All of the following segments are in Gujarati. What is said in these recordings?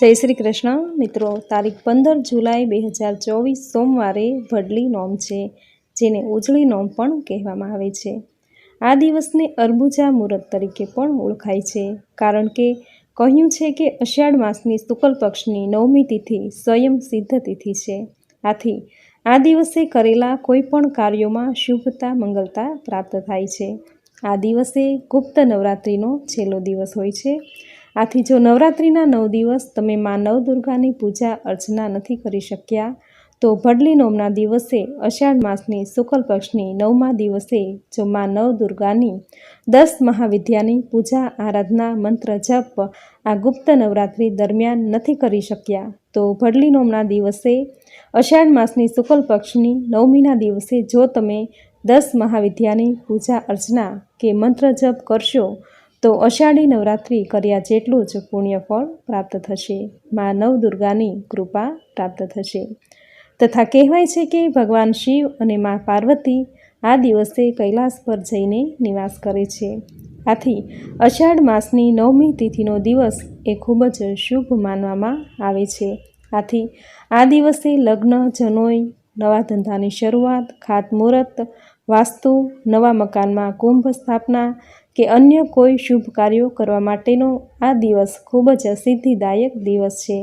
જય શ્રી કૃષ્ણ. મિત્રો, તારીખ પંદર જુલાઈ બે હજાર ચોવીસ સોમવારે ભડલી નોમ છે, જેને ઉજળી નોમ પણ કહેવામાં આવે છે. આ દિવસને અરબુજા મુહૂર્ત તરીકે પણ ઓળખાય છે, કારણ કે કહ્યું છે કે અષાઢ માસની શુક્લ પક્ષની નવમી તિથિ સ્વયં સિદ્ધ તિથિ છે. આથી, આ દિવસે કરેલા કોઈપણ કાર્યોમાં શુભતા, મંગલતા પ્રાપ્ત થાય છે. આ દિવસે ગુપ્ત નવરાત્રિનો છેલ્લો દિવસ હોય છે આથી જો નવરાત્રિના નવ દિવસ તમે મા નવદુર્ગાની પૂજા અર્ચના નથી કરી શક્યા, તો ભડલી નોમના દિવસે, અષાઢ માસની શુક્લ પક્ષની નવમા દિવસે જો મા નવદુર્ગાની દસ મહાવિદ્યાની પૂજા આરાધના મંત્ર જપ આ ગુપ્ત નવરાત્રિ દરમિયાન નથી કરી શક્યા, તો ભડલી નોમના દિવસે, અષાઢ માસની શુક્લ પક્ષની નવમીના દિવસે જો તમે દસ મહાવિદ્યાની પૂજા અર્ચના કે મંત્ર જપ કરશો તો અષાઢી નવરાત્રિ કર્યા જેટલું જ પુણ્યફળ પ્રાપ્ત થશે. મા નવદુર્ગાની કૃપા પ્રાપ્ત થશે. તથા કહેવાય છે કે ભગવાન શિવ અને મા પાર્વતી આ દિવસે કૈલાસ પર જઈને નિવાસ કરે છે. આથી અષાઢ માસની નવમી તિથિનો દિવસ એ ખૂબ જ શુભ માનવામાં આવે છે. આથી આ દિવસે લગ્ન, જનોઈ, નવા ધંધાની શરૂઆત, ખાતમુહૂર્ત, વાસ્તુ, નવા મકાનમાં કુંભ સ્થાપના કે અન્ય કોઈ શુભ કાર્યો કરવા માટેનો આ દિવસ ખૂબ જ સિદ્ધિદાયક દિવસ છે.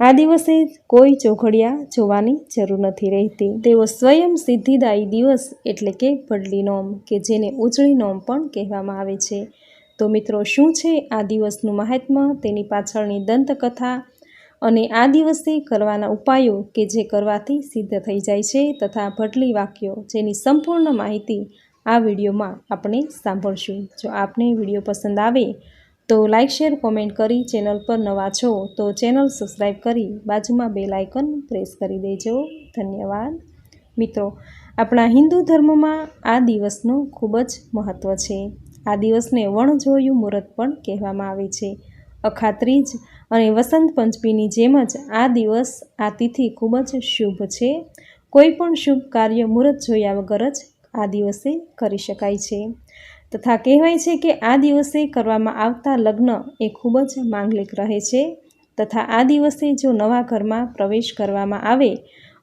આ દિવસે કોઈ ચોઘડિયા જોવાની જરૂર નથી રહેતી. તેઓ સ્વયં સિદ્ધિદાયી દિવસ એટલે કે ભડલી નોમ કે જેને ઉજળી નોમ પણ કહેવામાં આવે છે. તો મિત્રો, શું છે આ દિવસનું મહાત્મ્ય તેની પાછળની દંતકથા અને આ દિવસે કરવાના ઉપાયો કે જે કરવાથી સિદ્ધ થઈ જાય છે તથા ભટલી વાક્યો જેની સંપૂર્ણ માહિતી આ વિડીયોમાં આપણે સાંભળશું. જો આપને વીડિયો પસંદ આવે તો લાઇક શેર, કોમેન્ટ કરી ચેનલ પર નવા છો તો ચેનલ સબસ્ક્રાઈબ કરી બાજુમાં બે લાઇકન પ્રેસ કરી દેજો. ધન્યવાદ. મિત્રો, આપણા હિન્દુ ધર્મમાં આ દિવસનું ખૂબ જ મહત્ત્વ છે. આ દિવસને વણજોયું મુહૂર્ત પણ કહેવામાં આવે છે. અખાત્રીજ અને વસંત પંચમીની જેમ જ આ દિવસ આ તિથિ ખૂબ જ શુભ છે. કોઈ પણ શુભ કાર્ય મુહૂર્ત જોયા વગર જ આ દિવસે કરી શકાય છે. તથા કહેવાય છે કે આ દિવસે કરવામાં આવતા લગ્ન એ ખૂબ જ માંગલિક રહે છે. તથા આ દિવસે જો નવા ઘરમાં પ્રવેશ કરવામાં આવે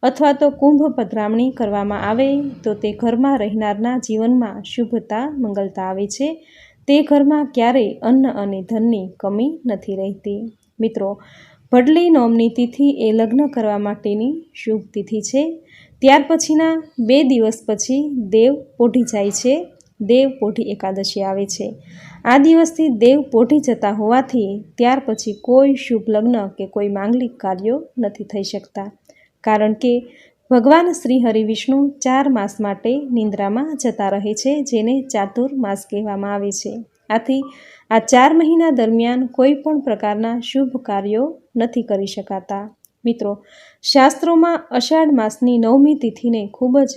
અથવા તો કુંભ પધરામણી કરવામાં આવે તો તે ઘરમાં રહેનારના જીવનમાં શુભતા મંગલતા આવે છે. તે ઘરમાં ક્યારેય અન્ન અને ધનની કમી નથી રહેતી. મિત્રો, ભડલી નોમની તિથિ એ લગ્ન કરવા માટેની શુભ તિથિ છે. ત્યાર પછીના બે દિવસ પછી દેવ પોઢી જાય છે. દેવ પોઢી એકાદશી આવે છે. આ દિવસથી દેવ પોઢી જતા હોવાથી ત્યાર પછી કોઈ શુભ લગ્ન કે કોઈ માંગલિક કાર્યો નથી થઈ શકતા. કારણ કે ભગવાન શ્રી હરિવિષ્ણુ ચાર માસ માટે નિંદ્રામાં જતા રહે છે, જેને ચાતુર્માસ કહેવામાં આવે છે. આથી આ ચાર મહિના દરમિયાન કોઈ પણ પ્રકારના શુભ કાર્યો નથી કરી શકાતા. મિત્રો, શાસ્ત્રોમાં અષાઢ માસની નવમી તિથિને ખૂબ જ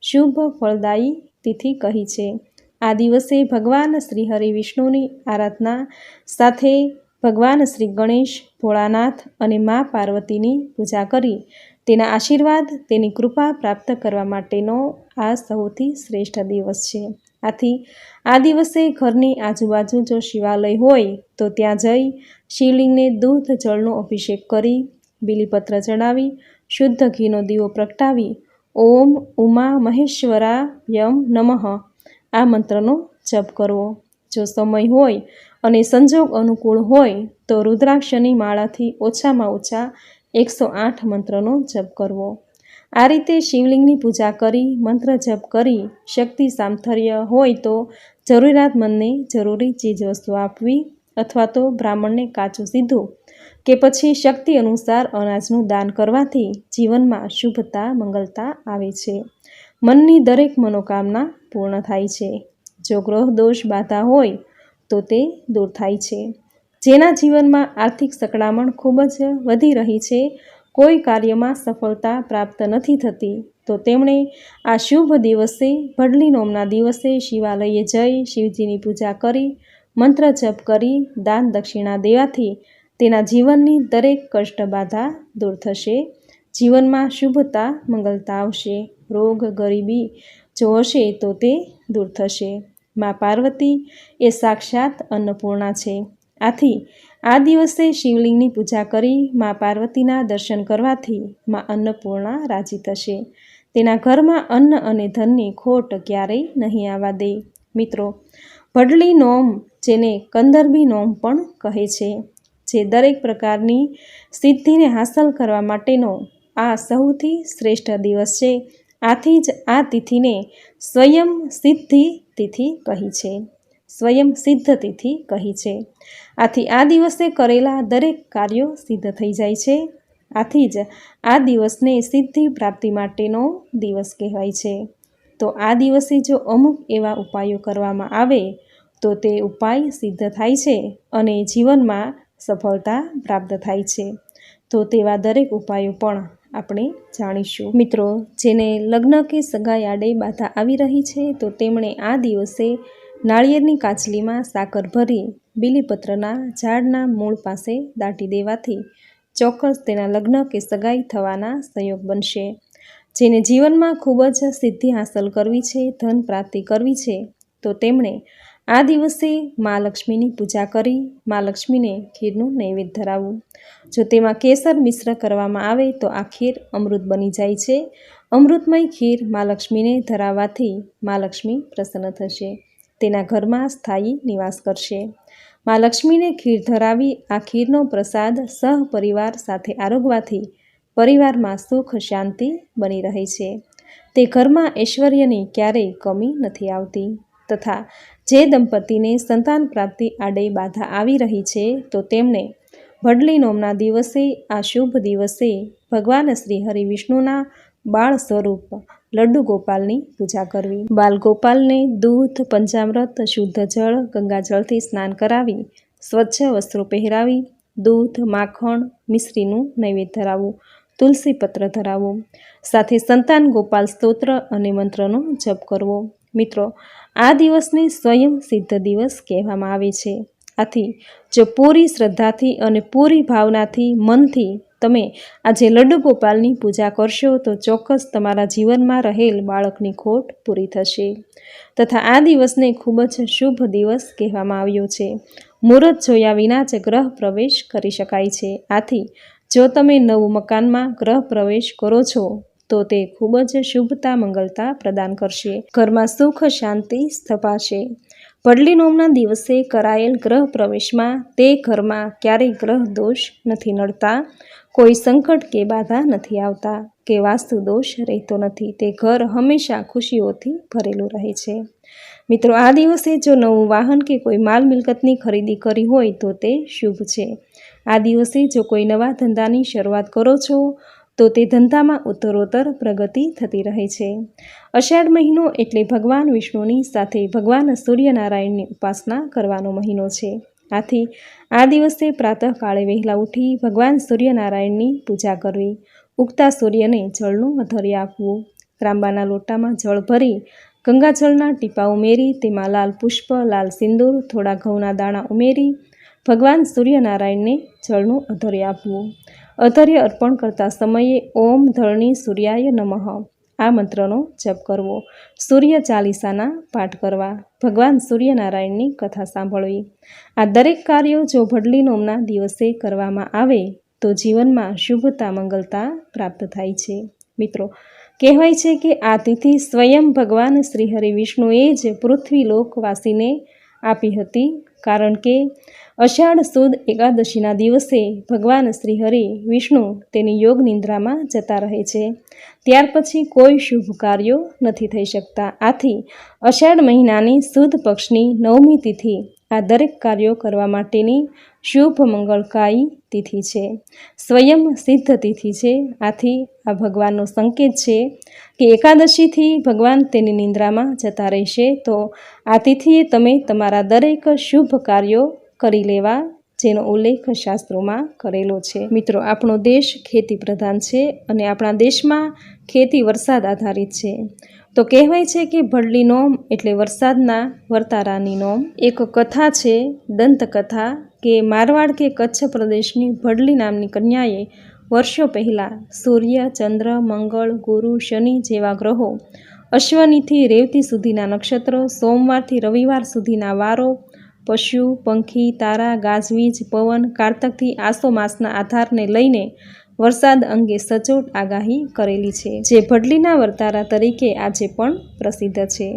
શુભ ફળદાયી તિથિ કહી છે. આ દિવસે ભગવાન શ્રી હરિ વિષ્ણુની આરાધના સાથે ભગવાન શ્રી ગણેશ, ભોળાનાથ અને મા પાર્વતીની પૂજા કરી. તેના આશીર્વાદ, તેની કૃપા પ્રાપ્ત કરવા માટેનો આ સૌથી શ્રેષ્ઠ દિવસ છે. આથી, આ દિવસે ઘરની આજુબાજુ જો શિવાલય હોય, તો ત્યાં જઈ શિવલિંગને દૂધ જળનો અભિષેક કરી બિલીપત્ર ચડાવી, શુદ્ધ ઘીનો દીવો પ્રગટાવી, ઓમ ઉમા મહેશ્વરા યમ નમઃ. આ મંત્રનો જપ કરવો. જો સમય હોય અને સંજોગ અનુકૂળ હોય, તો રુદ્રાક્ષની માળાથી ઓછામાં ઓછા એકસો આઠ મંત્રનો જપ કરવો. આ રીતે શિવલિંગની પૂજા કરી, મંત્ર જપ કરી, શક્તિ સામથર્ય હોય તો જરૂરિયાતમંદને જરૂરી ચીજવસ્તુ આપવી અથવા તો બ્રાહ્મણને કાચું સીધું કે પછી શક્તિ અનુસાર અનાજનું દાન કરવાથી જીવનમાં શુભતા, મંગલતા આવે છે. મનની દરેક મનોકામના પૂર્ણ થાય છે. જો ગ્રહ દોષ બાધા હોય, તો તે દૂર થાય છે. જેના જીવનમાં આર્થિક સકળામણ ખૂબ જ વધી રહી છે, કોઈ કાર્યમાં સફળતા પ્રાપ્ત નથી થતી, તો તેમણે આ શુભ દિવસે ભડલી નોમના દિવસે શિવાલયે જઈ શિવજીની પૂજા કરી, મંત્ર જપ કરી, દાન દક્ષિણા દેવાથી તેના જીવનની દરેક કષ્ટ બાધા દૂર થશે. જીવનમાં શુભતા, મંગલતા આવશે. રોગ, ગરીબી જો હશે તો તે દૂર થશે. મા પાર્વતી એ સાક્ષાત અન્નપૂર્ણા છે. આથી આ દિવસે શિવલિંગની પૂજા કરી મા પાર્વતીના દર્શન કરવાથી મા અન્નપૂર્ણા રાજી થશે. તેના ઘરમાં અન્ન અને ધનની ખોટ ક્યારેય નહીં આવવા દે. મિત્રો, ભડલી નોમ જેને કંદરબી નોમ પણ કહે છે. જે દરેક પ્રકારની સિદ્ધિને હાંસલ કરવા માટેનો આ સૌથી શ્રેષ્ઠ દિવસ છે. આથી જ આ તિથિને સ્વયં સિદ્ધિ તિથિ કહી છે. સ્વયં સિદ્ધ તિથિ કહી છે. આથી આ દિવસે કરેલા દરેક કાર્યો સિદ્ધ થઈ જાય છે. આથી જ આ દિવસને સિદ્ધિ પ્રાપ્તિ માટેનો દિવસ કહેવાય છે. તો આ દિવસે જો અમુક એવા ઉપાયો કરવામાં આવે, તો તે ઉપાય સિદ્ધ થાય છે અને જીવનમાં સફળતા પ્રાપ્ત થાય છે. તો તેવા દરેક ઉપાયો પણ આપણે જાણીશું. મિત્રો, જેને લગ્ન કે સગાઈ આડે બાધા આવી રહી છે, તો તેમણે આ દિવસે નાળિયેરની કાચલીમાં સાકર ભરી બીલીપત્રના ઝાડના મૂળ પાસે દાટી દેવાથી ચોક્કસ તેના લગ્ન કે સગાઈ થવાના સંયોગ બનશે. જેને જીવનમાં ખૂબ જ સિદ્ધિ હાંસલ કરવી છે, ધન પ્રાપ્તિ કરવી છે, તો તેમણે આ દિવસે મા લક્ષ્મીની પૂજા કરી મા લક્ષ્મીને ખીરનું નૈવેદ્ય ધરાવવું જો તેમાં કેસર મિશ્ર કરવામાં આવે તો આ ખીર અમૃત બની જાય છે. અમૃતમય ખીર મા લક્ષ્મીને ધરાવવાથી મા લક્ષ્મી પ્રસન્ન થશે. તેના ઘરમાં સ્થાયી નિવાસ કરશે. મા લક્ષ્મીને ખીર ધરાવી આ ખીરનો પ્રસાદ સહપરિવાર સાથે આરોગવાથી પરિવારમાં સુખ શાંતિ બની રહે છે. તે ઘરમાં ઐશ્વર્યની ક્યારેય કમી નથી આવતી. તથા જે દંપતીને સંતાન પ્રાપ્તિ આડે બાધા આવી રહી છે, તો તેમને ભડલી નોમના દિવસે, આ શુભ દિવસે, ભગવાન શ્રી હરિ વિષ્ણુના બાળ સ્વરૂપ લડ્ડુ ગોપાલની પૂજા કરવી. બાલ ગોપાલને દૂધ, પંચામૃત, શુદ્ધ જળ, ગંગાજળથી સ્નાન કરાવી, સ્વચ્છ વસ્ત્રો પહેરાવી, દૂધ, માખણ, મિશ્રીનું નૈવેદ્ય ધરાવવું, તુલસી પત્ર ધરાવવું. સાથે સંતાન ગોપાલ સ્તોત્ર અને મંત્રનો જપ કરવો. મિત્રો આ દિવસને સ્વયં સિદ્ધ દિવસ કહેવામાં આવે છે. આથી, જો પૂરી શ્રદ્ધાથી અને પૂરી ભાવનાથી મનથી તમે આજે લડ્ડુ ગોપાલની પૂજા કરશો, તો ચોક્કસ તમારા જીવનમાં રહેલ બાળકની ખોટ પૂરી થશે. તથા આ દિવસને ખૂબ જ શુભ દિવસ કહેવામાં આવ્યો છે. મુહૂર્ત જોયા વિના જ ગ્રહ પ્રવેશ કરી શકાય છે. આથી, જો તમે નવું મકાનમાં ગ્રહ પ્રવેશ કરો છો તો તે ખૂબ જ શુભતા મંગલતા પ્રદાન કરશે. ઘરમાં સુખ, શાંતિ સ્થપાશે. પડલી નોમના દિવસે કરાયેલ ગ્રહ પ્રવેશમાં તે ઘરમાં ક્યારેય ગ્રહ દોષ નથી નડતા. કોઈ સંકટ કે બાધા નથી આવતા. કે વાસ્તુ દોષ રહેતો નથી. તે ઘર હંમેશા ખુશીઓથી ભરેલું રહે છે. મિત્રો, આ દિવસે જો નવું વાહન કે કોઈ માલ મિલકતની ખરીદી કરી હોય તો તે શુભ છે. આ દિવસે જો કોઈ નવા ધંધાની શરૂઆત કરો છો તો તે ધંધામાં ઉત્તરોત્તર પ્રગતિ થતી રહે છે. અષાઢ મહિનો એટલે ભગવાન વિષ્ણુની સાથે ભગવાન સૂર્યનારાયણની ઉપાસના કરવાનો મહિનો છે. આથી આ દિવસે પ્રાતઃકાળે વહેલા ઉઠી ભગવાન સૂર્યનારાયણની પૂજા કરવી, ઉગતા સૂર્યને જળનું અધર્ય આપવું ત્રાંબાના લોટામાં જળ ભરી, ગંગાજળના ટીપા ઉમેરી, તેમાં લાલ પુષ્પ, લાલ સિંદૂર, થોડા ઘઉંના દાણા ઉમેરી, ભગવાન સૂર્યનારાયણને જળનું અધર્ય આપવું. અધર્ય અર્પણ કરતા સમયે ઓમ ધરણી સૂર્યાય નમઃ. આ મંત્રનો જપ કરવો. સૂર્ય ચાલીસાના પાઠ કરવા. ભગવાન સૂર્યનારાયણની કથા સાંભળવી. આ દરેક કાર્યો જો ભડલી નોમના દિવસે કરવામાં આવે, તો જીવનમાં શુભતા, મંગલતા પ્રાપ્ત થાય છે. મિત્રો, કહેવાય છે કે આ તિથિ સ્વયં ભગવાન શ્રી હરિ વિષ્ણુએ જ પૃથ્વી લોકવાસીને આપી હતી. કારણ કે અષાઢ સુદ એકાદશીના દિવસે ભગવાન શ્રી હરિ વિષ્ણુ તેની યોગ નિંદ્રામાં જતા રહે છે. ત્યાર પછી કોઈ શુભ કાર્યો નથી થઈ શકતા. આથી અષાઢ મહિનાની સુદ પક્ષની નવમી તિથિ આ દરેક કાર્યો કરવા માટેની શુભ મંગળકાયી તિથિ છે. સ્વયં સિદ્ધ તિથિ છે. આથી આ ભગવાનનો સંકેત છે કે એકાદશીથી ભગવાન તેની નિંદ્રામાં જતા રહેશે. તો આ તિથિએ તમે તમારા દરેક શુભ કાર્યો કરી લેવા, જેનો ઉલ્લેખ શાસ્ત્રોમાં કરેલો છે. મિત્રો, આપણો દેશ ખેતી પ્રધાન છે અને આપણા દેશમાં ખેતી વરસાદ આધારિત છે. તો કહેવાય છે કે ભડલી નોમ એટલે વરસાદના વર્તારાની નોમ. એક કથા છે, દંતકથા, કે મારવાડ કે કચ્છ પ્રદેશની ભડલી નામની કન્યાએ વર્ષો પહેલાં સૂર્ય, ચંદ્ર, મંગળ, ગુરુ, શનિ જેવા ગ્રહો અશ્વનીથી રેવતી સુધીના નક્ષત્રો, સોમવારથી રવિવાર સુધીના વારો, પશુ, પંખી, તારા, ગાજવીજ, પવન, કારતકથી આસો માસના આધારને લઈને વરસાદ અંગે સચોટ આગાહી કરેલી છે. જે ભડલીના વર્તારા તરીકે આજે પણ પ્રસિદ્ધ છે.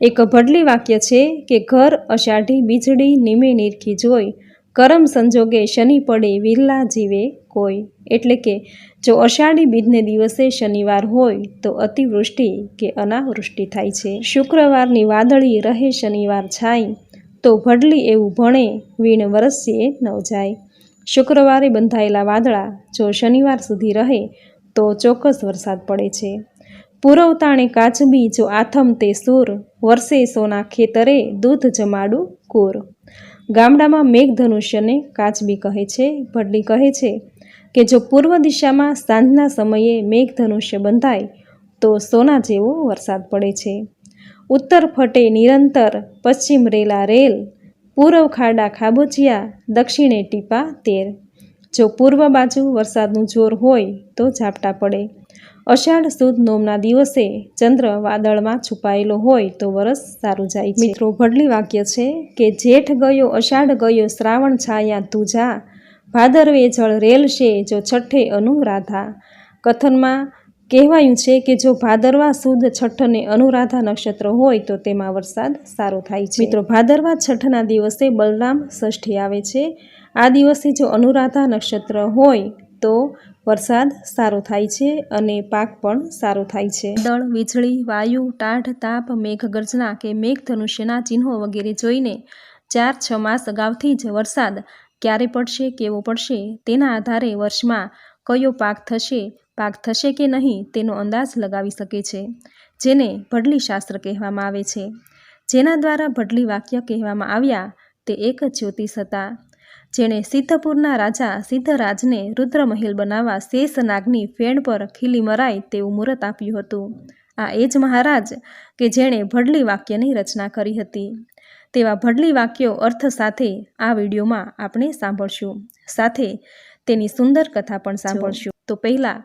એક ભડલી વાક્ય છે કે, ઘર અષાઢી બીજળી નીમે નીરખી જોઈ. કરમ સંજોગે શનિ પડે વિરલા જીવે કોઈ. એટલે કે, જો અષાઢી બીજને દિવસે શનિવાર હોય, તો અતિવૃષ્ટિ કે અનાવૃષ્ટિ થાય છે. શુક્રવારની વાદળી રહે શનિવાર છાય, તો ભડલી એવું ભણે, વીણ વરસ્યે ન જાય શુક્રવારે બંધાયેલા વાદળા જો શનિવાર સુધી રહે, તો ચોક્કસ વરસાદ પડે છે. પુરવતાણે કાચબી જો આથમ તે સૂર વર્ષે સોના ખેતરે દૂધ જમાડું કૂર. ગામડામાં મેઘધનુષ્યને કાચબી કહે છે, ભડલી કહે છે કે જો પૂર્વ દિશામાં સાંજના સમયે મેઘધનુષ્ય બંધાય, તો સોના જેવો વરસાદ પડે છે. ઉત્તર ફટે નિરંતર, પશ્ચિમ રેલા રેલ પૂર્વ ખાડા ખાબોચિયા, દક્ષિણે ટીપા, તેર. જો પૂર્વ બાજુ વરસાદનું જોર હોય તો ઝાપટા પડે. અષાઢ સુદ નોમના દિવસે ચંદ્ર વાદળમાં છુપાયેલો હોય તો વરસ સારું જાય છે. મિત્રો, ભડલી વાક્ય છે કે, જેઠ ગયો, અષાઢ ગયો, શ્રાવણ છાયા તુજા. ભાદરવે જળ રેલશે જો છઠ્ઠે અનુરાધા. કથનમાં કહેવાયું છે કે જો ભાદરવા, સુદ છઠ્ઠને અનુરાધા નક્ષત્ર હોય તો તેમાં વરસાદ સારો થાય છે. મિત્રો, ભાદરવા છઠ્ઠના દિવસે બલરામ ષષ્ઠી આવે છે. આ દિવસે જો અનુરાધા નક્ષત્ર હોય તો વરસાદ સારો થાય છે અને પાક પણ સારો થાય છે. દળ, વીજળી, વાયુ, ટાઢ, તાપ મેઘગર્જના કે મેઘધનુષ્યના ચિહ્નો વગેરે જોઈને ચાર, છ માસ અગાઉથી જ વરસાદ ક્યારે પડશે, કેવો પડશે તેના આધારે વર્ષમાં કયો પાક થશે પાક થશે કે નહીં તેનો અંદાજ લગાવી શકે છે જેને ભડલી શાસ્ત્ર કહેવામાં આવે છે. જેના દ્વારા ભડલી વાક્ય કહેવામાં આવ્યા તે એક જ્યોતિષ હતા જેણે સિદ્ધપુરના રાજા સિદ્ધરાજને રુદ્રમહેલ બનાવવા શેષ નાગની ફેણ પર ખીલી મરાય તેવું મુહૂર્ત આપ્યું હતું. આ એ જ મહારાજ કે જેણે ભડલી વાક્યની રચના કરી હતી. તેવા ભડલી વાક્યો અર્થ સાથે આ વિડીયોમાં આપણે સાંભળશું. સાથે તેની સુંદર કથા પણ સાંભળશું. તો પહેલાં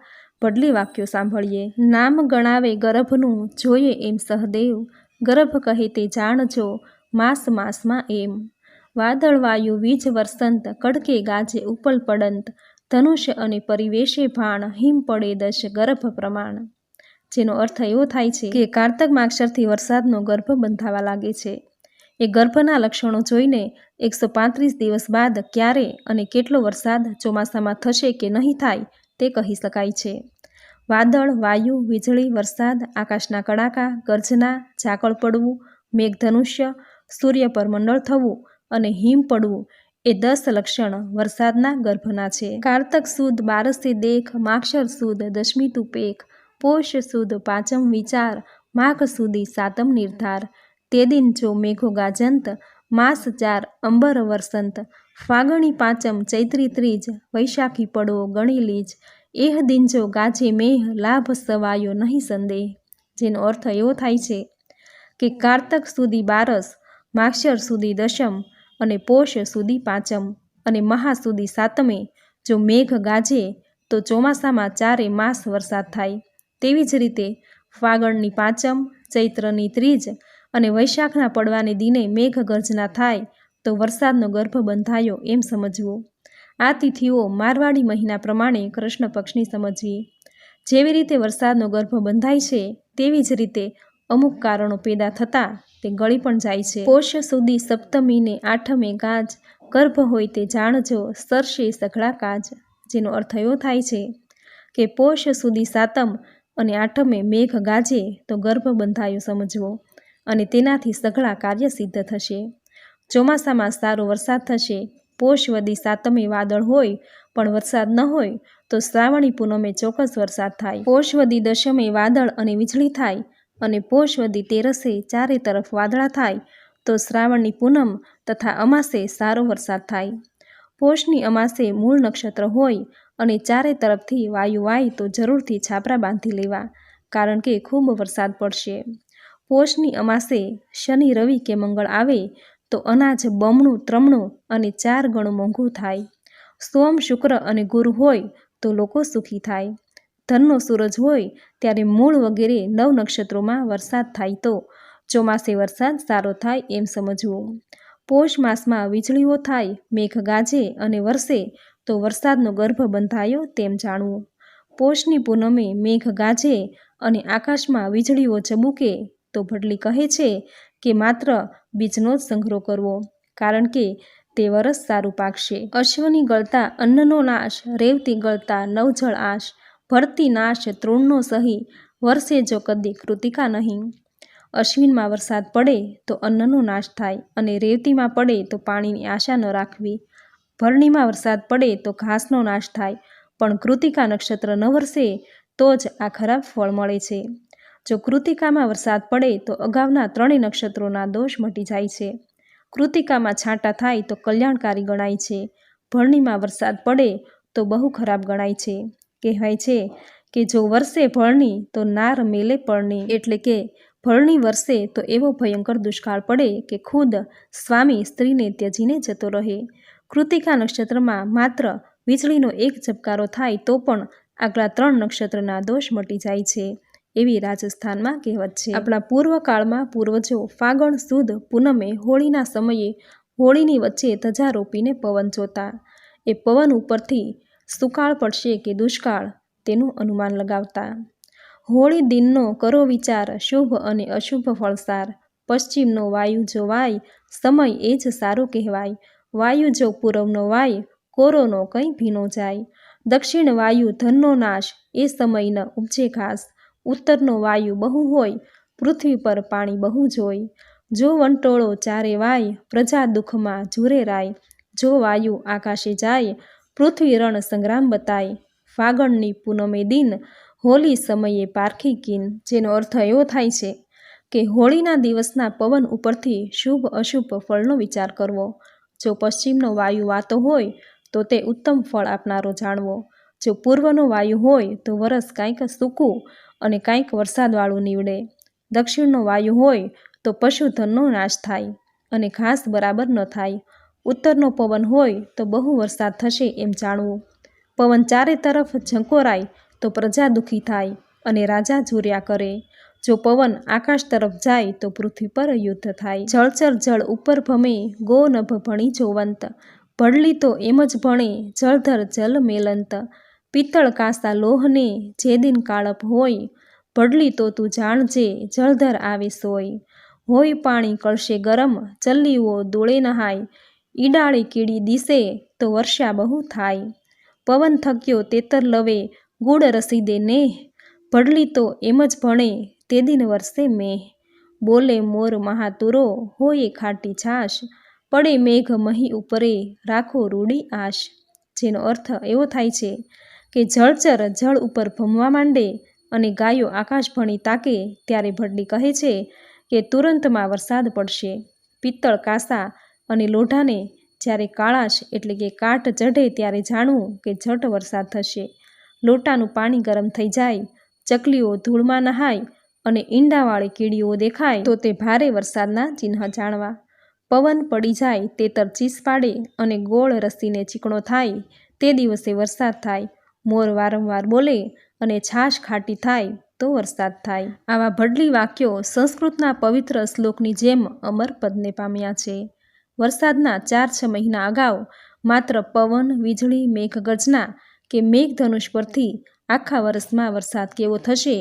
ભડલી વાક્યો સાંભળીએ. નામ ગણાવે ગર્ભનું, જોઈએ એમ સહદેવ. ગર્ભ કહે તે જાણજો, માસ માસમાં એમ. વાદળ વાયુ વીજ વરસંત, કડકે ગાજે ઉપલ પડંત. ધનુષ્ય અને પરિવેશે ભાણ, હિમ પડે દશ ગર્ભ પ્રમાણ. જેનો અર્થ એવો થાય છે કે કારતક માક્ષરથી વરસાદનો ગર્ભ બંધાવા લાગે છે. એ ગર્ભના લક્ષણો જોઈને એકસો પાંત્રીસ દિવસ બાદ ક્યારે અને કેટલો વરસાદ ચોમાસામાં થશે કે નહીં થાય તે કહી શકાય છે. વાદળ, વાયુ, વીજળી, વરસાદ, આકાશના કડાકા, ગર્જના, ઝાકળ પડવું, મેઘધનુષ્ય સૂર્ય પર મંડળ થવું અને હિમ પડવું એ દસ લક્ષણ વરસાદના ગર્ભના છે. કારતક સુદ, બારસી દેખ, માક્ષર સુદ, દશમી તુપેખ, પોષ સુદ, પાંચમ વિચાર, માઘ સુધી સાતમ નિર્ધાર, તે દિન જો મેઘો ગાજંત, માસ ચાર અંબર વરસંત, ફાગણી પાંચમ ચૈત્રી ત્રીજ, વૈશાખી પડવો ગણી લીજ એહ દિન જો ગાજે મેહ લાભ સવાયો નહીં સંદેહ જેનો અર્થ એવો થાય છે કે કારતક સુધી બારસ, માક્ષર સુધી દશમ અને પોષ સુધી પાંચમ અને મહા સુધી સાતમે જો મેઘ ગાજે તો ચોમાસામાં ચારે માસ વરસાદ થાય. તેવી જ રીતે ફાગણની પાંચમ, ચૈત્રની ત્રીજ અને વૈશાખના પડવાને દિને મેઘ ગર્જના થાય તો વરસાદનો ગર્ભ બંધાયો એમ સમજવું. આ તિથિઓ મારવાડી મહિના પ્રમાણે કૃષ્ણ પક્ષની સમજવી. જેવી રીતે વરસાદનો ગર્ભ બંધાય છે, તેવી જ રીતે અમુક કારણો પેદા થતાં તે ગળી પણ જાય છે. પોષ સુધી સપ્તમીને આઠમે ગાજ ગર્ભ હોય તે જાણજો, સરશે સઘળા કાજ. જેનો અર્થ એવો થાય છે કે પોષ સુધી સાતમ અને આઠમે મેઘ ગાજે તો ગર્ભ બંધાયો સમજવો અને તેનાથી સઘળા કાર્ય સિદ્ધ થશે. ચોમાસામાં સારો વરસાદ થશે પોષ સાતમી સાતમે વાદળ હોય, પણ વરસાદ ન હોય, તો શ્રાવણી પૂનમે ચોક્કસ વરસાદ થાય. પોષવદી દશમે વાદળ અને વીજળી થાય અને પોષવદી તેરસે ચારે તરફ વાદળા થાય, તો શ્રાવણની પૂનમ તથા અમાસે સારો વરસાદ થાય. પોષની અમાસે મૂળ નક્ષત્ર હોય અને ચારે તરફથી વાયુ વાય તો જરૂરથી છાપરા બાંધી લેવા, કારણ કે ખૂબ વરસાદ પડશે. પોષની અમાસે શનિ રવિ કે મંગળ આવે તો અનાજ બમણું, ત્રમણું અને ચાર ગણું મોંઘું થાય. સોમ શુક્ર અને ગુરુ હોય તો લોકો સુખી થાય. ધનનો સૂરજ હોય ત્યારે મૂળ વગેરે નવ નક્ષત્રોમાં વરસાદ થાય તો ચોમાસે વરસાદ સારો થાય એમ સમજવું. પોષ માસમાં વીજળીઓ થાય, મેઘ ગાજે અને વરસે તો વરસાદનો ગર્ભ બંધાયો તેમ જાણવું. પોષની પૂનમે મેઘ ગાજે અને આકાશમાં વીજળીઓ ચબૂકે તો ભડલી કહે છે કે માત્ર બીજનો જ સંગ્રહ કરવો, કારણ કે તે વરસ સારું પાકશે. અશ્વની ગળતા, અન્નનો નાશ, રેવતી ગળતા, નવજળ આશ, ભરતી નાશ, તૃણનો સહી, વરસે જો કદી કૃતિકા નહીં. અશ્વિનમાં વરસાદ પડે તો અન્નનો નાશ થાય અને રેવતીમાં પડે તો પાણીની આશા ન રાખવી. ભરણીમાં વરસાદ પડે તો ઘાસનો નાશ થાય, પણ કૃતિકા નક્ષત્ર ન વરસે તો જ આ ખરાબ ફળ મળે છે. જો કૃતિકામાં વરસાદ પડે તો અગાઉના ત્રણેય નક્ષત્રોના દોષ મટી જાય છે. કૃતિકામાં છાંટા થાય તો કલ્યાણકારી ગણાય છે. ભરણીમાં વરસાદ પડે તો બહુ ખરાબ ગણાય છે. કહેવાય છે કે જો વરસે ભરણી તો નાર મેલે પરણી એટલે કે ભરણી વરસે તો એવો ભયંકર દુષ્કાળ પડે કે ખુદ સ્વામી સ્ત્રીને ત્યજીને જતો રહે. કૃતિકા નક્ષત્રમાં માત્ર વીજળીનો એક ઝબકારો થાય તો પણ આગલા ત્રણ નક્ષત્રના દોષ મટી જાય છે. એવી રાજસ્થાનમાં કહેવત છે. આપણા પૂર્વકાળમાં પૂર્વજો ફાગણ સુદ પૂનમે હોળીના સમયે હોળીની વચ્ચે ધજા રોપીને પવન જોતા. એ પવન ઉપરથી સુકાળ પડશે કે દુષ્કાળ તેનું અનુમાન લગાવતા. હોળી દિનનો કરો વિચાર શુભ અને અશુભ ફળસાર. પશ્ચિમનો વાયુ જો વાય સમય એ જ સારો કહેવાય. વાયુ જો પૂરવનો વાય કોરોનો કંઈ ભીનો જાય. દક્ષિણ વાયુ ધનનો નાશ એ સમયના ઉપજે ઘાસ ઉત્તરનો વાયુ બહુ હોય, પૃથ્વી પર પાણી બહુ જોઈ જો વંટોળો ચારે વાય, પ્રજા દુઃખમાં જુરે રાય. જો વાયુ આકાશે જાય, પૃથ્વી રણ સંગ્રામ બતાય. ફાગણની પૂનમે દિન, હોલી સમયે પારખી કિન. જેનો અર્થ એવો થાય છે કે હોળીના દિવસના પવન ઉપરથી શુભ અશુભ ફળનો વિચાર કરવો. જો પશ્ચિમનો વાયુ વાતો હોય, તો તે ઉત્તમ ફળ આપનારો જાણવો. જો પૂર્વનો વાયુ હોય, તો વરસ કાંઈક સૂકું અને કાંઈક વરસાદવાળું નીવડે. દક્ષિણનો વાયુ હોય તો પશુધનનો નાશ થાય અને ઘાસ બરાબર ન થાય. ઉત્તરનો પવન હોય તો બહુ વરસાદ થશે એમ જાણવું. પવન ચારે તરફ ઝંકોરાય તો પ્રજા દુઃખી થાય અને રાજા ઝૂર્યા કરે. જો પવન આકાશ તરફ જાય તો પૃથ્વી પર યુદ્ધ થાય. જળચર જળ ઉપર ભમે ગો નભ ભણી જોવંત. ભડલી તો એમ જ ભણે, જળધર જલ મેલંત. પિત્તળ કાંસા લોહને જે દિન કાળપ હોય, ભડલી તો તું જાણજે જળધર આવે સોય. હોય પાણી કળશે ગરમ, ચલ્લીઓ દોળે નહાય. ઈડાળી કીડી દિશે તો વર્ષા બહુ થાય. પવન થક્યો તેતર લવે, ગુડ રસીદે ને ભડલી તો એમ જ ભણે, તે દિન વર્ષે મેહ. બોલે મોર મહાતુરો, હોય ખાટી છાશ. પડે મેઘ મહી ઉપરે, રાખો રૂડી આશ. જેનો અર્થ એવો થાય છે કે જળચર જળ ઉપર ભમવા માંડે અને ગાયો આકાશ ભણી તાકે ત્યારે ભડલી કહે છે કે તુરંતમાં વરસાદ પડશે. પિત્તળ કાસા અને લોઢાને જ્યારે કાળાશ એટલે કે કાટ ચઢે ત્યારે જાણવું કે ઝટ વરસાદ થશે. લોટાનું પાણી ગરમ થઈ જાય, ચકલીઓ ધૂળમાં નહાય અને ઈંડાવાળી કીડીઓ દેખાય તો તે ભારે વરસાદના ચિહ્ન જાણવા. પવન પડી જાય તે તરચીસ પાડે અને ગોળ રસીને ચીકણો થાય, તે દિવસે વરસાદ થાય. મોર વારંવાર બોલે અને છાશ ખાટી થાય તો વરસાદ થાય. આવા ભડલી વાક્યો સંસ્કૃતના પવિત્ર શ્લોકની જેમ અમર પદને પામ્યા છે. વરસાદના ચાર છ મહિના અગાઉ માત્ર પવન, વીજળી, મેઘગર્જના કે મેઘધનુષ પરથી આખા વર્ષમાં વરસાદ કેવો થશે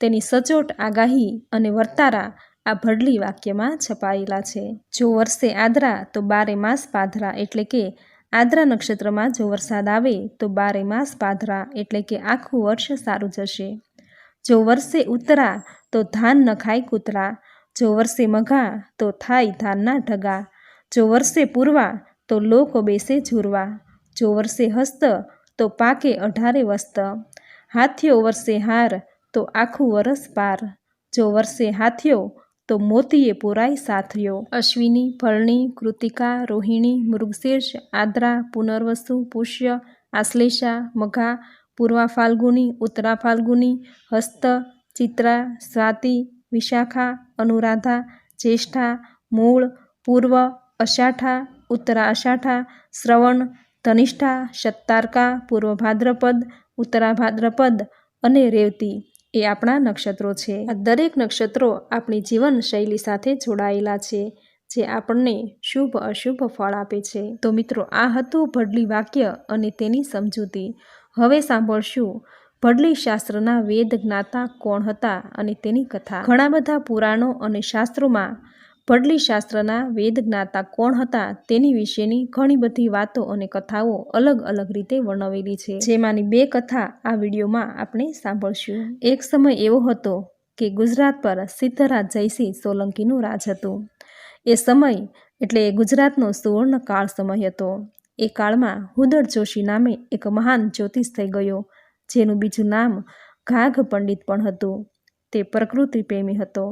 તેની સચોટ આગાહી અને વર્તારા આ ભડલી વાક્યમાં છપાયેલા છે. જો વર્ષે આદરા તો બારે માસ પાધરા એટલે કે આદ્રા નક્ષત્રમાં જો વરસાદ આવે તો બારે માસ પાધરા એટલે કે આખું વર્ષ સારું જશે. જો વર્ષે ઉતરા તો ધાન ન ખાય કૂતરા. જો વર્ષે મઘા તો થાય ધાનના ઢગા. જો વર્ષે પૂરવા તો લોકો બેસે ઝૂરવા. જો વર્ષે હસ્ત તો પાકે અઢારે વસ્ત. હાથીઓ વર્ષે હાર તો આખું વરસ પાર. જો વર્ષે હાથીઓ તો મોતીએ પુરાય સાથર્યો અશ્વિની, ભરણી, કૃતિકા, રોહિણી, મૃગશીર્ષ, આદ્રા, પુનર્વસુ, પુષ્ય, આશ્લેષા, મઘા, પૂર્વા ફાલ્ગુની, ઉત્તરા ફાલ્ગુની, હસ્ત, ચિત્રા, સ્વાતિ, વિશાખા, અનુરાધા, જ્યેષ્ઠા, મૂળ, પૂર્વ, અષાઢા, ઉત્તરા અષાઢા, શ્રવણ, ધનિષ્ઠા, સત્તારકા, પૂર્વ ભાદ્રપદ, ઉત્તરા ભાદ્રપદ અને રેવતી. એ આપણા નક્ષત્રો છે. આ દરેક નક્ષત્રો આપણી જીવનશૈલી સાથે જોડાયેલા છે, જે આપણને શુભ અશુભ ફળ આપે છે. તો મિત્રો, આ હતું ભડલી વાક્ય અને તેની સમજૂતી. હવે સાંભળશું ભડલી શાસ્ત્રના વેદ જ્ઞાતા કોણ હતા અને તેની કથા. ઘણા બધા પુરાણો અને શાસ્ત્રોમાં ભડલી શાસ્ત્રના વેદ જ્ઞાતા કોણ હતા તેની વિશેની ઘણી બધી વાતો અને કથાઓ અલગ અલગ રીતે વર્ણવેલી છે. જેમાંની બે કથા આ વિડીયોમાં આપણે સાંભળશું. એક સમય એવો હતો કે ગુજરાત પર સિદ્ધરાજ જયસિંહ સોલંકીનું રાજ હતું. એ સમય એટલે ગુજરાતનો સુવર્ણ કાળ સમય હતો. એ કાળમાં હુદર જોશી નામે એક મહાન જ્યોતિષ થઈ ગયો, જેનું બીજું નામ ઘાઘ પંડિત પણ હતું. તે પ્રકૃતિ પ્રેમી હતો.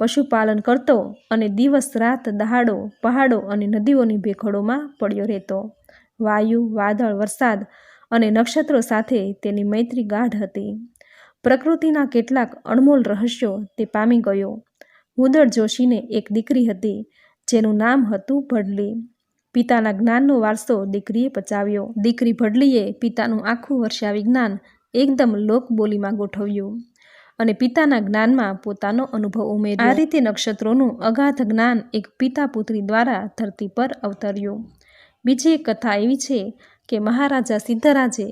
પશુપાલન કરતો અને દિવસ રાત દહાડો, પહાડો અને નદીઓની ભેખડોમાં પડ્યો રહેતો. વાયુ, વાદળ, વરસાદ અને નક્ષત્રો સાથે તેની મૈત્રી ગાઢ હતી. પ્રકૃતિના કેટલાક અણમોલ રહસ્યો તે પામી ગયો. હુદડ જોશીને એક દીકરી હતી, જેનું નામ હતું ભડલી. પિતાના જ્ઞાનનો વારસો દીકરીએ પચાવ્યો. દીકરી ભડલીએ પિતાનું આખું વર્ષાવી જ્ઞાન એકદમ લોકબોલીમાં ગોઠવ્યું. અને પિતાના જ્ઞાનમાં પોતાનો અનુભવ ઉમેર્યો. આ રીતે નક્ષત્રોનું અગાધ જ્ઞાન એક પિતા પુત્રી દ્વારા ધરતી પર અવતર્યું. બીજી એક કથા એવી છે કે મહારાજા સિદ્ધરાજે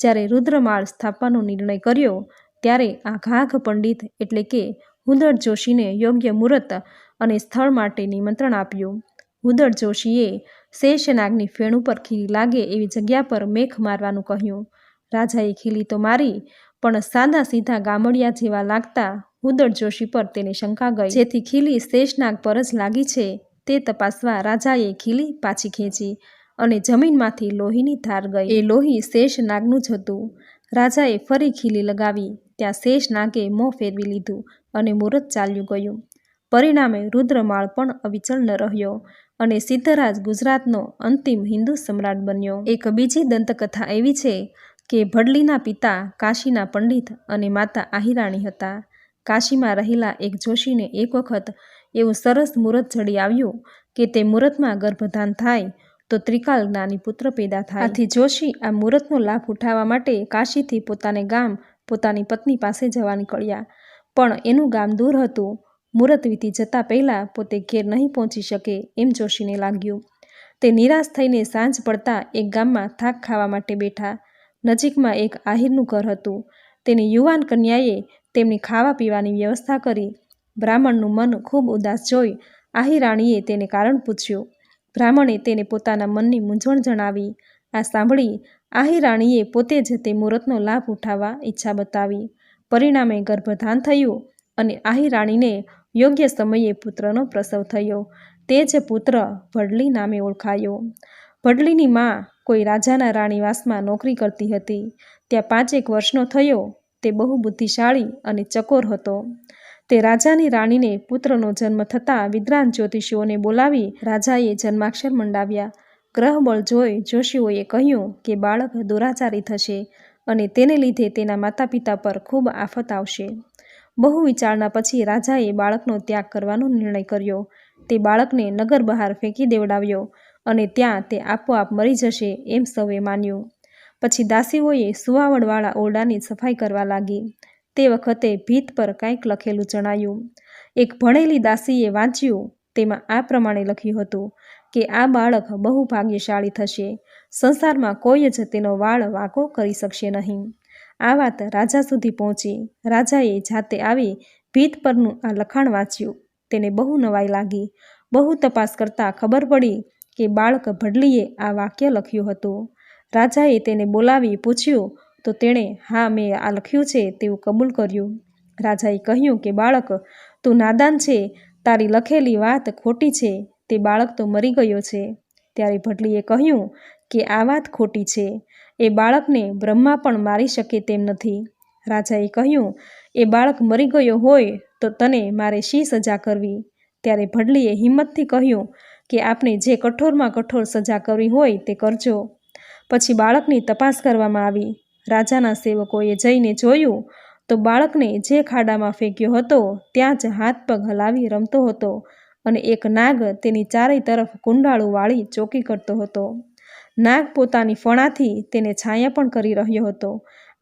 જ્યારે રુદ્રમાળ સ્થાપવાનો નિર્ણય કર્યો, ત્યારે આ ઘાઘ પંડિત એટલે કે હુદળ જોશીને યોગ્ય મુહૂર્ત અને સ્થળ માટે નિમંત્રણ આપ્યું. હુદળ જોશીએ શેષનાગની ફેણ ઉપર ખીલી લાગે એવી જગ્યા પર મેખ મારવાનું કહ્યું. રાજાએ ખીલી તો મારી પણ સાદા સીધા ગામડિયા જેવા લાગતા હુદળ જોશી પર તેની શંકા ગઈ. જેથી ખીલી શેષનાગ પર જ લાગી છે. તે તપાસવા રાજાએ ખીલી પાછી ખેંચી અને જમીનમાંથી લોહીની ધાર ગઈ. એ લોહી શેષનાગનું જ હતું. રાજાએ ફરી ખીલી લગાવી. ત્યાં શેષનાગે મોં ફેરવી લીધું અને મુહૂર્ત ચાલ્યું ગયું. પરિણામે રુદ્રમાળ પણ અવિચળ ન રહ્યો અને સિદ્ધરાજ ગુજરાતનો અંતિમ હિન્દુ સમ્રાટ બન્યો. એક બીજી દંતકથા એવી છે. કે ભડલીના પિતા કાશીના પંડિત અને માતા આહિરાણી હતા. કાશીમાં રહેલા એક જોશીને એક વખત એવું સરસ મુહૂર્ત જડી આવ્યું કે તે મુહૂર્તમાં ગર્ભધાન થાય તો ત્રિકાલ જ્ઞાની પુત્ર પેદા થાય. આથી જોશી આ મુહૂર્તનો લાભ ઉઠાવવા માટે કાશીથી પોતાને ગામ, પોતાની પત્ની પાસે જવા નીકળ્યા. પણ એનું ગામ દૂર હતું. મુહૂર્ત વીતી જતાં પહેલાં પોતે ઘેર નહીં પહોંચી શકે એમ જોશીને લાગ્યું. તે નિરાશ થઈને સાંજ પડતા એક ગામમાં થાક ખાવા માટે બેઠા. નજીકમાં એક આહિરનું ઘર હતું. તેની યુવાન કન્યાએ તેમની ખાવા પીવાની વ્યવસ્થા કરી. બ્રાહ્મણનું મન ખૂબ ઉદાસ જોઈ આહિરાણીએ તેને કારણ પૂછ્યું. બ્રાહ્મણે તેને પોતાના મનની મૂંઝવણ જણાવી. આ સાંભળી આહિરાણીએ પોતે જ તે મુહૂર્તનો લાભ ઉઠાવવા ઈચ્છા બતાવી. પરિણામે ગર્ભધાન થયું અને આહિરાણીને યોગ્ય સમયે પુત્રનો પ્રસવ થયો. તે જ પુત્ર ભડલી નામે ઓળખાયો. ભડલીની મા કોઈ રાજાના રાણીવાસમાં નોકરી કરતી હતી. ત્યાં પાંચેક વર્ષનો થયો. તે બહુ બુદ્ધિશાળી અને ચકોર હતો. તે રાજાની રાણીને પુત્રનો જન્મ થતાં વિદ્વાન જ્યોતિષીઓને બોલાવી રાજાએ જન્માક્ષર મંડાવ્યા. ગ્રહબળ જોઈ જોશીઓએ કહ્યું કે બાળક દુરાચારી થશે અને તેને લીધે તેના માતા પિતા પર ખૂબ આફત આવશે. બહુ વિચારણા પછી રાજાએ બાળકનો ત્યાગ કરવાનો નિર્ણય કર્યો. તે બાળકને નગર બહાર ફેંકી દેવડાવ્યો. અને ત્યાં તે આપોઆપ મરી જશે એમ સૌએ માન્યું. પછી દાસીઓએ સુવાવડવાળા ઓરડાની સફાઈ કરવા લાગી. તે વખતે ભીત પર કંઈક લખેલું જણાયું. એક ભણેલી દાસીએ વાંચ્યું, તેમાં આ પ્રમાણે લખ્યું હતું કે આ બાળક બહુ ભાગ્યશાળી થશે. સંસારમાં કોઈ જ તેનો વાળ વાંકો કરી શકશે નહીં. આ વાત રાજા સુધી પહોંચી. રાજાએ જાતે આવી ભીત પરનું આ લખાણ વાંચ્યું. તેને બહુ નવાઈ લાગી. બહુ તપાસ કરતાં ખબર પડી કે બાળક ભડલીએ આ વાક્ય લખ્યું હતું. રાજાએ તેને બોલાવી પૂછ્યું, તો તેણે, હા, મેં આ લખ્યું છે તેવું કબૂલ કર્યું. રાજાએ કહ્યું કે, બાળક, તું નાદાન છે, તારી લખેલી વાત ખોટી છે, તે બાળક તો મરી ગયો છે. ત્યારે ભટલીએ કહ્યું કે, આ વાત ખોટી છે, એ બાળકને બ્રહ્મા પણ મારી શકે તેમ નથી. રાજાએ કહ્યું, એ બાળક મરી ગયો હોય તો તને મારે શી સજા કરવી? ત્યારે ભડલીએ હિંમતથી કહ્યું કે આપણે જે કઠોરમાં કઠોર સજા કરવી હોય તે કરજો. પછી બાળકની તપાસ કરવામાં આવી. રાજાના સેવકોએ જઈને જોયું તો બાળકને જે ખાડામાં ફેંક્યો હતો ત્યાં જ હાથ પગ હલાવી રમતો હતો અને એક નાગ તેની ચારેય તરફ કુંડાળું વાળી ચોકી કરતો હતો. નાગ પોતાની ફણાથી તેને છાયા પણ કરી રહ્યો હતો.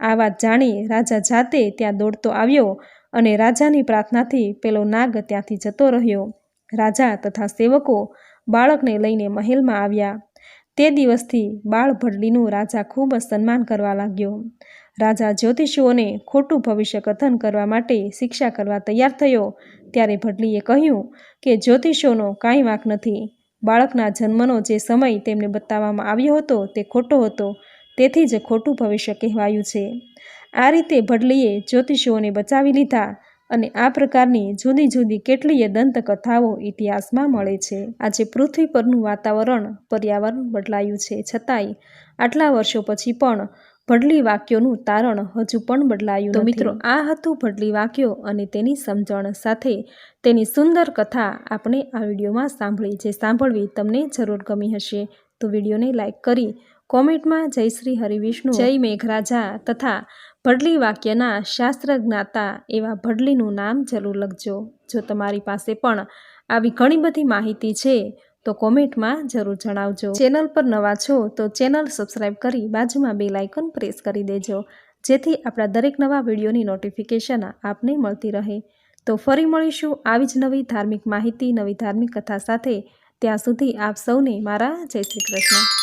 આ વાત જાણી રાજા જાતે ત્યાં દોડતો આવ્યો અને રાજાની પ્રાર્થનાથી પેલો નાગ ત્યાંથી જતો રહ્યો. રાજા તથા સેવકો બાળકને લઈને મહેલમાં આવ્યા. તે દિવસથી બાળ ભડલીનું રાજા ખૂબ જ સન્માન કરવા લાગ્યો. રાજા જ્યોતિષીઓને ખોટું ભવિષ્ય કથન કરવા માટે શિક્ષા કરવા તૈયાર થયો. ત્યારે ભડલીએ કહ્યું કે જ્યોતિષોનો કાંઈ વાંક નથી. બાળકના જન્મનો જે સમય તેમને બતાવવામાં આવ્યો હતો તે ખોટો હતો. તેથી જ ખોટું ભવિષ્ય કહેવાયું છે. આ રીતે ભડલીએ જ્યોતિષીઓને બચાવી લીધા. અને આ પ્રકારની જુદી જુદી કેટલીય દંતકથાઓ ઇતિહાસમાં મળે છે. આજે પૃથ્વી પરનું વાતાવરણ પર્યાવરણ બદલાયું છે. છતાંય આટલા વર્ષો પછી પણ ભડલી વાક્યોનું તારણ હજુ પણ બદલાયું તો મિત્રો આ હતું ભડલી વાક્યો અને તેની સમજણ સાથે તેની સુંદર કથા આપણે આ વિડીયોમાં સાંભળી જે સાંભળવી તમને જરૂર ગમી હશે. તો વિડીયોને લાઇક કરી કોમેન્ટમાં જય શ્રી હરિવિષ્ણુ જય મેઘરાજા તથા ભડલી વાક્યના શાસ્ત્ર જ્ઞાતા એવા ભડલીનું નામ જરૂર લખજો. જો તમારી પાસે પણ આવી ઘણી બધી માહિતી છે, તો કોમેન્ટમાં જરૂર જણાવજો. ચેનલ પર નવા છો, તો ચેનલ સબસ્ક્રાઈબ કરી બાજુમાં બે લાઇકન પ્રેસ કરી દેજો. જેથી આપણા દરેક નવા વિડીયોની નોટિફિકેશન આપને મળતી રહે. તો ફરી મળીશું આવી જ નવી ધાર્મિક માહિતી, નવી ધાર્મિક કથા સાથે. ત્યાં સુધી આપ સૌને મારા જય શ્રી કૃષ્ણ.